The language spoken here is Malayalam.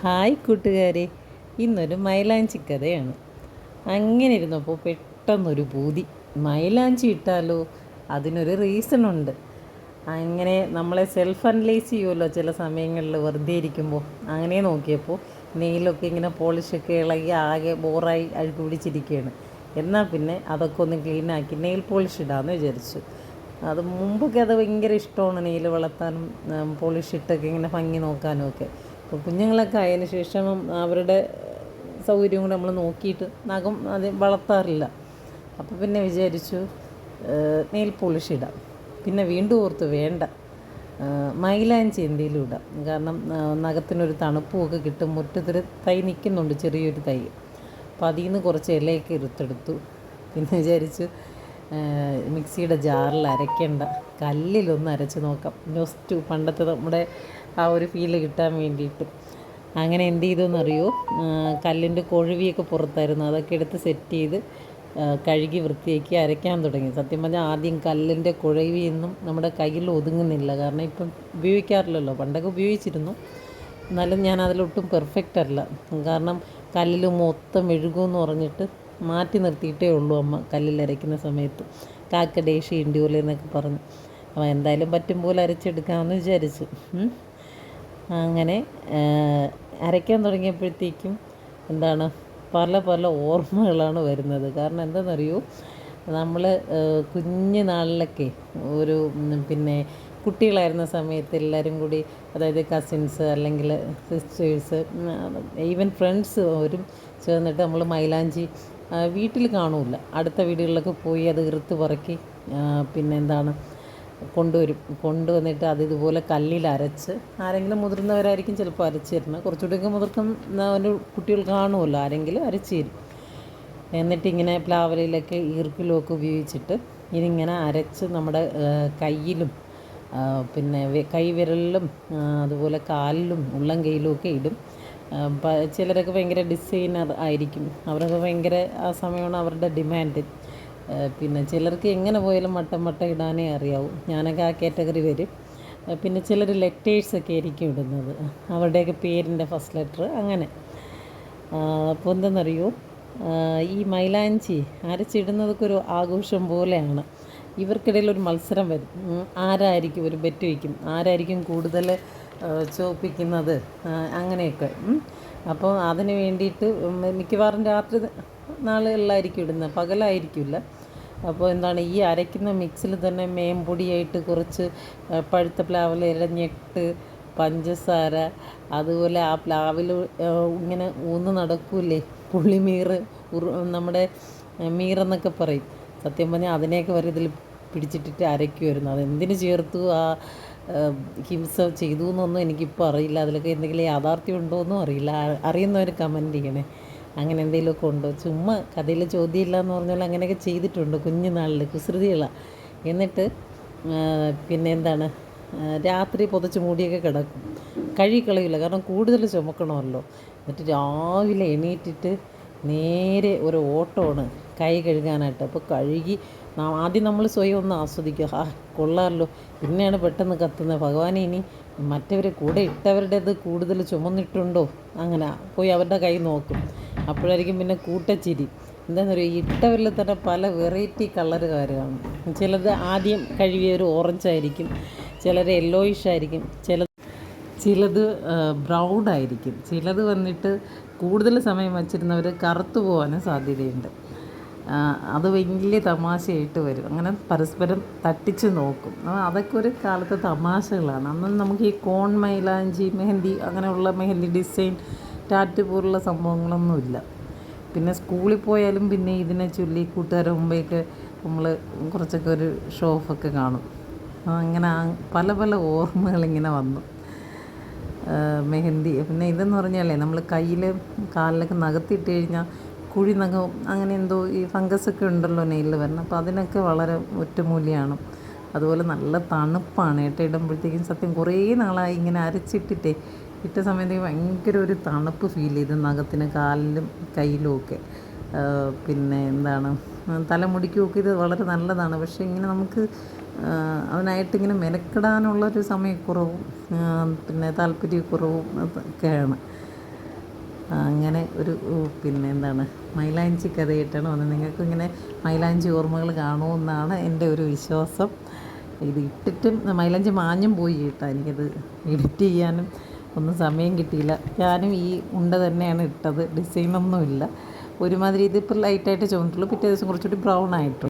ഹായ് കൂട്ടുകാരെ. ഇന്നൊരു മൈലാഞ്ചി കഥയാണ്. അങ്ങനെ ഇരുന്നപ്പോൾ പെട്ടെന്നൊരു പൂതി. മൈലാഞ്ചി ഇട്ടാലോ? അതിനൊരു റീസൺ ഉണ്ട്. അങ്ങനെ നമ്മളെ സെൽഫ് അനലൈസ് ചെയ്യുമല്ലോ ചില സമയങ്ങളിൽ വെറുതെ ഇരിക്കുമ്പോൾ അങ്ങനെ നോക്കിയപ്പോൾ നെയിലൊക്കെ ഇങ്ങനെ പോളിഷൊക്കെ ഇളകി ആകെ ബോറായി അഴുക്ക് പിടിച്ചിരിക്കുകയാണ് എന്നാൽ പിന്നെ അതൊക്കെ ഒന്ന് ക്ലീനാക്കി നെയിൽ പോളിഷ് ഇടാമെന്ന് വിചാരിച്ചു. അത് മുമ്പൊക്കെ അത് ഭയങ്കര ഇഷ്ടമാണ് നെയിൽ വളർത്താനും പോളിഷ് ഇട്ടൊക്കെ ഇങ്ങനെ ഭംഗി നോക്കാനും ഒക്കെ. അപ്പോൾ കുഞ്ഞുങ്ങളൊക്കെ ആയതിനു ശേഷം അവരുടെ സൗകര്യം കൂടെ നമ്മൾ നോക്കിയിട്ട് നഖം അത് വളർത്താറില്ല. അപ്പോൾ പിന്നെ വിചാരിച്ചു നെയിൽ പോളിഷ് ഇടാം. പിന്നെ വീണ്ടും ഓർത്ത് വേണ്ട മൈലാഞ്ചി എന്തെങ്കിലും ഇടാം. കാരണം നഖത്തിനൊരു തണുപ്പും ഒക്കെ കിട്ടും. മുറ്റത്തിൽ തൈ നിൽക്കുന്നുണ്ട് ചെറിയൊരു തൈ. അപ്പോൾ അതിൽ നിന്ന് കുറച്ച് ഇലയൊക്കെ എടുത്തെടുത്തു പിന്നെ വിചാരിച്ചു മിക്സിയുടെ ജാറിൽ അരയ്ക്കേണ്ട. കല്ലിലൊന്ന് അരച്ച് നോക്കാം. ജസ്റ്റ് പണ്ടത്തെ നമ്മുടെ ആ ഒരു ഫീൽ കിട്ടാൻ വേണ്ടിയിട്ട്. അങ്ങനെ എന്ത് ചെയ്തെന്നറിയോ കല്ലിന്റെ കൊഴുവിയൊക്കെ പുറത്തായിരുന്നു. അതൊക്കെ എടുത്ത് സെറ്റ് ചെയ്ത് കഴുകി വൃത്തിയാക്കി അരയ്ക്കാൻ തുടങ്ങി. സത്യം പറഞ്ഞാൽ ആദ്യം കല്ലിന്റെ കുഴവിയൊന്നും നമ്മുടെ കയ്യിൽ ഒതുങ്ങുന്നില്ല. കാരണം ഇപ്പം ഉപയോഗിക്കാറില്ലല്ലോ. പണ്ടൊക്കെ ഉപയോഗിച്ചിരുന്നു. എന്നാലും ഞാൻ അതിലൊട്ടും പെർഫെക്റ്റ് അല്ല. കാരണം കല്ലിൽ മൊത്തം മെഴുകുമെന്ന് പറഞ്ഞിട്ട് മാറ്റി നിർത്തിയിട്ടേ ഉള്ളൂ അമ്മ കല്ലിൽ അരയ്ക്കുന്ന സമയത്ത്. കാക്കടേഷി ഇണ്ടിയോല എന്നൊക്കെ പറഞ്ഞു. അപ്പോൾ എന്തായാലും പറ്റും പോലെ അരച്ചെടുക്കാമെന്ന് വിചാരിച്ചു. അങ്ങനെ അരയ്ക്കാൻ തുടങ്ങിയപ്പോഴത്തേക്കും എന്താണ് പല പല ഓർമ്മകളാണ് വരുന്നത്. കാരണം എന്താണെന്നറിയോ നമ്മൾ കുഞ്ഞു നാളിലൊക്കെ ഒരു പിന്നെ കുട്ടികളായിരുന്ന സമയത്ത് എല്ലാവരും കൂടി അതായത് കസിൻസ് അല്ലെങ്കിൽ സിസ്റ്റേഴ്സ് ഈവൻ ഫ്രണ്ട്സ് അവരും ചേർന്നിട്ട് നമ്മൾ മൈലാഞ്ചി വീട്ടിൽ കാണൂല അടുത്ത വീടുകളിലൊക്കെ പോയി അത് ഇറുത്ത് പറക്കി പിന്നെ എന്താണ് കൊണ്ടുവരും. കൊണ്ടുവന്നിട്ട് അത് ഇതുപോലെ കല്ലിൽ അരച്ച് ആരെങ്കിലും മുതിർന്നവരായിരിക്കും ചിലപ്പോൾ അരച്ച് തരുന്നത് കുറച്ചുകൂടിയൊക്കെ അവന്റെ കുട്ടികൾ കാണുമല്ലോ ആരെങ്കിലും അരച്ച് തരും എന്നിട്ട് ഇങ്ങനെ പ്ലാവലയിലൊക്കെ ഈർക്കിലുമൊക്കെ ഉപയോഗിച്ചിട്ട് ഇതിങ്ങനെ അരച്ച് നമ്മുടെ കയ്യിലും പിന്നെ കൈവിരലിലും അതുപോലെ കാലിലും ഉള്ളം കയ്യിലും ഒക്കെ ഇടും. ചിലരൊക്കെ ഭയങ്കര ഡിസൈനർ ആയിരിക്കും. അവരൊക്കെ ഭയങ്കര ആ സമയമാണ് അവരുടെ ഡിമാൻഡ്. പിന്നെ ചിലർക്ക് എങ്ങനെ പോയാലും മട്ടം മട്ട ഇടാനേ അറിയാവൂ. ഞാനൊക്കെ ആ കാറ്റഗറി വരും. പിന്നെ ചിലർ ലെറ്റേഴ്സൊക്കെ ആയിരിക്കും ഇടുന്നത്. അവരുടെയൊക്കെ പേരിന്റെ ഫസ്റ്റ് ലെറ്റർ അങ്ങനെ. അപ്പോൾ എന്തെന്നറിയോ? ഈ മൈലാഞ്ചി അരച്ചിടുന്നതൊക്കെ ഒരു ആഘോഷം പോലെയാണ്. ഇവർക്കിടയിൽ ഒരു മത്സരം വരും. ആരായിരിക്കും ഒരു ബെറ്റ് വയ്ക്കും? ആരായിരിക്കും കൂടുതൽ ചോപ്പിക്കുന്നത്? അങ്ങനെയൊക്കെ. അപ്പോൾ അതിന് വേണ്ടിയിട്ട് മിക്കവാറും രാത്രി നാളുകളിലായിരിക്കും ഇടുന്നത്. പകലായിരിക്കില്ല. അപ്പോൾ എന്താണ് ഈ അരയ്ക്കുന്ന മിക്സിൽ തന്നെ മേമ്പൊടിയായിട്ട് കുറച്ച് പഴുത്ത പ്ലാവിൽ ഇരഞ്ഞിട്ട് പഞ്ചസാര അതുപോലെ ആ പ്ലാവിൽ ഇങ്ങനെ ഊന്ന് നടക്കൂലേ പുള്ളിമീർ നമ്മുടെ മീറെന്നൊക്കെ പറയും. സത്യം പറഞ്ഞാൽ അതിനെയൊക്കെ വരെ ഇതിൽ പിടിച്ചിട്ടിട്ട് അരയ്ക്കുമായിരുന്നു അതെന്തിനു ചേർത്തു? ആ, ഹിംസ ചെയ്തു എന്നൊന്നും എനിക്കിപ്പോൾ അറിയില്ല. അതിലൊക്കെ എന്തെങ്കിലും യാഥാർത്ഥ്യം ഉണ്ടോ എന്നും അറിയില്ല അറിയുന്നവർ കമന്റ് ചെയ്യണേ. അങ്ങനെ എന്തെങ്കിലുമൊക്കെ ഉണ്ടോ? ചുമ്മാ കഥയിൽ ചോദ്യമില്ല എന്ന് പറഞ്ഞാൽ അങ്ങനെയൊക്കെ ചെയ്തിട്ടുണ്ട് കുഞ്ഞുനാളിൽ കുസൃതികളാണ് എന്നിട്ട് പിന്നെ എന്താണ്? രാത്രി പുതച്ച് മൂടിയൊക്കെ കിടക്കും. കഴുകിക്കളയില്ല കാരണം കൂടുതൽ ചുമക്കണമല്ലോ. എന്നിട്ട് രാവിലെ എണീറ്റിട്ട് നേരെ ഒരു ഓട്ടമാണ് കൈ കഴുകാനായിട്ട്. അപ്പോൾ കഴുകി ആദ്യം നമ്മൾ സ്വയം ഒന്ന് ആസ്വദിക്കുക. ആ കൊള്ളാമല്ലോ. പിന്നെയാണ് പെട്ടെന്ന് കത്തുന്നത്. ഭഗവാനെ ഇനി മറ്റവരെ കൂടെ ഇട്ടവരുടേത് കൂടുതൽ ചുമന്നിട്ടുണ്ടോ? അങ്ങനെ പോയി അവരുടെ കൈ നോക്കും. അപ്പോഴായിരിക്കും പിന്നെ കൂട്ടച്ചിരി. എന്താണെന്ന് പറയുക ഇട്ടവരിൽ തന്നെ പല വെറൈറ്റി കളറുകാർ ചിലത് ആദ്യം കഴുകിയ ഒരു ഓറഞ്ച് ആയിരിക്കും ചിലർ യെല്ലോയിഷ് ആയിരിക്കും ചില ചിലത് ബ്രൗൺ ആയിരിക്കും. ചിലത് വന്നിട്ട് കൂടുതൽ സമയം വച്ചിരുന്നവർ കറുത്തു പോകാനും സാധ്യതയുണ്ട്. അത് വലിയ തമാശയായിട്ട് വരും. അങ്ങനെ പരസ്പരം തട്ടിച്ച് നോക്കും. അതൊക്കെ ഒരു കാലത്തെ തമാശകളാണ്. അന്ന് നമുക്ക് ഈ കോൺ മൈലാഞ്ചി മെഹന്തി അങ്ങനെയുള്ള മെഹന്തി ഡിസൈൻ ടാറ്റ് പോലുള്ള സംഭവങ്ങളൊന്നുമില്ല. പിന്നെ സ്കൂളിൽ പോയാലും പിന്നെ ഇതിനെ ചൊല്ലി കൂട്ടുകാരുടെ മുമ്പേക്ക് നമ്മൾ കുറച്ചൊക്കെ ഒരു ഷോ ഓഫൊക്കെ കാണും. അങ്ങനെ പല പല ഓർമ്മകളിങ്ങനെ വന്നു. മെഹന്തി പിന്നെ ഇതെന്ന് പറഞ്ഞാലേ നമ്മൾ കയ്യിൽ കാലിലൊക്കെ നകത്തിയിട്ട് കഴിഞ്ഞാൽ കുഴി നഖം അങ്ങനെ എന്തോ ഈ ഫംഗസൊക്കെ ഉണ്ടല്ലോ നെയ്യിൽ വരണം അപ്പോൾ അതിനൊക്കെ വളരെ ഒറ്റമൂലിയാണ്. അതുപോലെ നല്ല തണുപ്പാണ്. ഏട്ട ഇടുമ്പോഴത്തേക്കും സത്യം കുറേ നാളായി ഇങ്ങനെ അരച്ചിട്ടിട്ടേ ഇട്ട സമയത്തേക്ക് ഭയങ്കര ഒരു തണുപ്പ് ഫീൽ ചെയ്തു നഖത്തിന് കാലിലും കയ്യിലും ഒക്കെ. പിന്നെ എന്താണ് തലമുടിക്കുമൊക്കെ ഇത് വളരെ നല്ലതാണ്. പക്ഷേ ഇങ്ങനെ നമുക്ക് അതിനായിട്ട് ഇങ്ങനെ മെനക്കെടാനുള്ളൊരു സമയക്കുറവും പിന്നെ താല്പര്യക്കുറവും ഒക്കെയാണ് അങ്ങനെ ഒരു പിന്നെ എന്താണ് മൈലാഞ്ചി കഥയായിട്ടാണ് വന്നത്. നിങ്ങൾക്ക് ഇങ്ങനെ മൈലാഞ്ചി ഓർമ്മകൾ കാണുമെന്നാണ് എന്റെ ഒരു വിശ്വാസം. ഇത് ഇട്ടിട്ടും മൈലാഞ്ചി മാഞ്ഞും പോയി കേട്ടോ. എനിക്കത് എഡിറ്റ് ചെയ്യാനും ഒന്നും സമയം കിട്ടിയില്ല. ഞാനും ഈ ഉണ്ട തന്നെയാണ് ഇട്ടത്. ഡിസൈനൊന്നുമില്ല ഒരുമാതിരി ഇതിപ്പോൾ ലൈറ്റായിട്ട് ചുവന്നിട്ടുള്ളൂ പിറ്റേ ദിവസം കുറച്ചുകൂടി ബ്രൗൺ ആയിട്ടുള്ളൂ